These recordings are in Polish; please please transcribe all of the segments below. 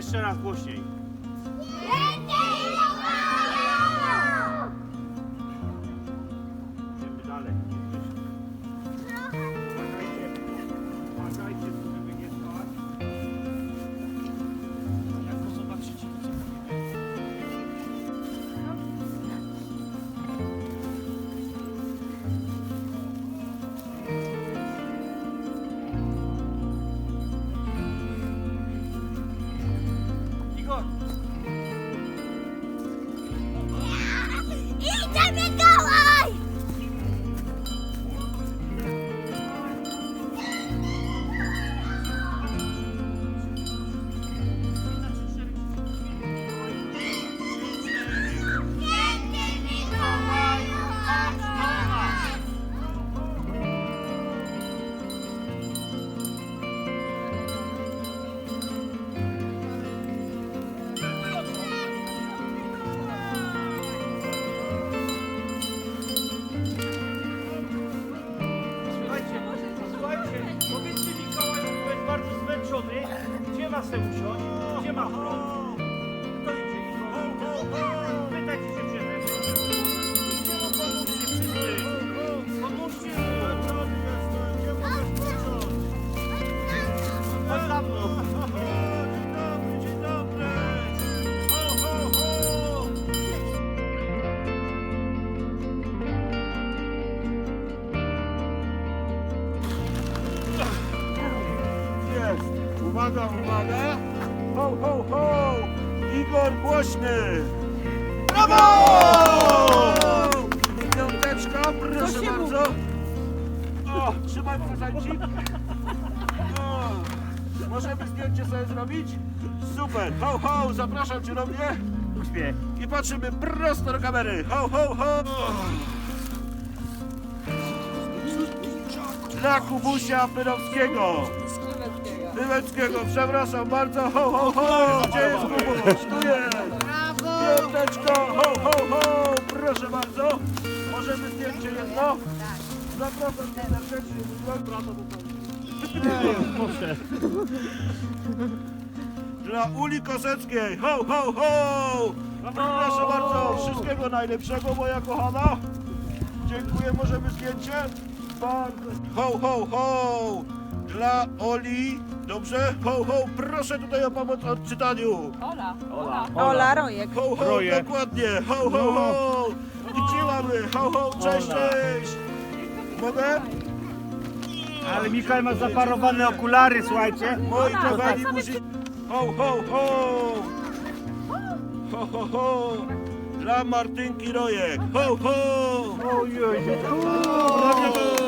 Jeszcze raz głośniej. Gdzie ma se usiąść? Gdzie ma prąd? Kto idzie, Igor? Pytajcie dziewczynę. Gdzie pomóżcie wszyscy? Pomóżcie mu. Chodź za Uwaga, uwaga. Ho, ho, ho. Igor Głośny. Brawo! Piąteczka, proszę bardzo. O, trzymaj prezencik. O, możemy zdjęcie sobie zrobić? Super. Ho, ho, zapraszam cię do mnie. Uśmiech. I patrzymy prosto do kamery. Ho, ho, ho. Dla Kubusia Pyrowskiego. Tyleckiego, przepraszam bardzo. Ho, ho, ho. Gdzie jest Kubuś? Tu jest. Piąteczko. Ho, ho, ho. Proszę bardzo. Możemy zdjęcie jedno? Zapraszam serdecznie. Dla Uli Koseckiej. Ho, ho, ho. Proszę bardzo. Wszystkiego najlepszego, moja kochana. Dziękuję. Możemy zdjęcie? Bardzo. Ho, ho, ho. Dla Oli. Dobrze? Ho, ho. Proszę tutaj o pomoc w odczytaniu. Ola. Ola. Ola Rojek. Ho, ho, Projekt. dokładnie. Ho, ho, ho. Gdzie mamy? Ho, ho, cześć, Ola. cześć. Mogę? Ale Mikołaj ma zaparowane okulary, słuchajcie. Moi kochani musi... Ho, ho, ho. Ho, ho, ho. Dla Martynki Rojek. Ho, ho. Ojej, Brawo!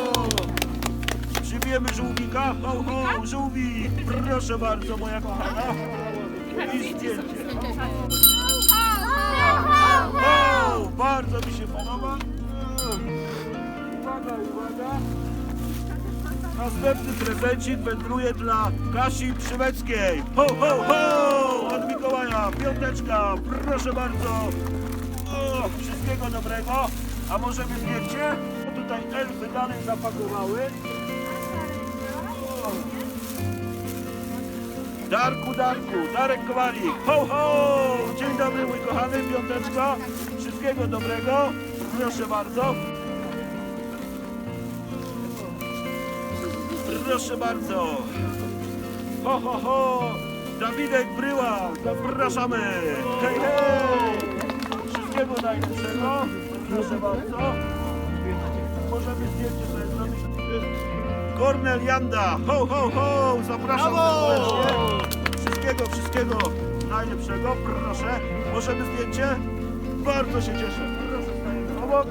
Przybijemy żółwika. Ho, ho, żółwik. Proszę bardzo, moja kochana. I zdjęcie. Ho, bardzo mi się podoba. Uwaga, uwaga. Następny prezencik wędruje dla Kasi Przyweckiej. Ho, ho, ho! Od Mikołaja, piąteczka, proszę bardzo. O, wszystkiego dobrego. A możemy zdjęcie? Tutaj elfy dalej zapakowały. Darku, Darku, Darek Kowalik. Ho, ho! Dzień dobry, mój kochany, piąteczka. Wszystkiego dobrego. Proszę bardzo. Proszę bardzo. Ho, ho, ho. Dawidek Bryła. Zapraszamy. Hej, hej. Wszystkiego najlepszego. Proszę bardzo. Możemy zdjęcie sobie zrobić. Kornel Janda. Ho, ho, ho. Zapraszam serdecznie. Wszystkiego, wszystkiego najlepszego. Proszę. Możemy zdjęcie? Bardzo się cieszę. Proszę stajemy obok.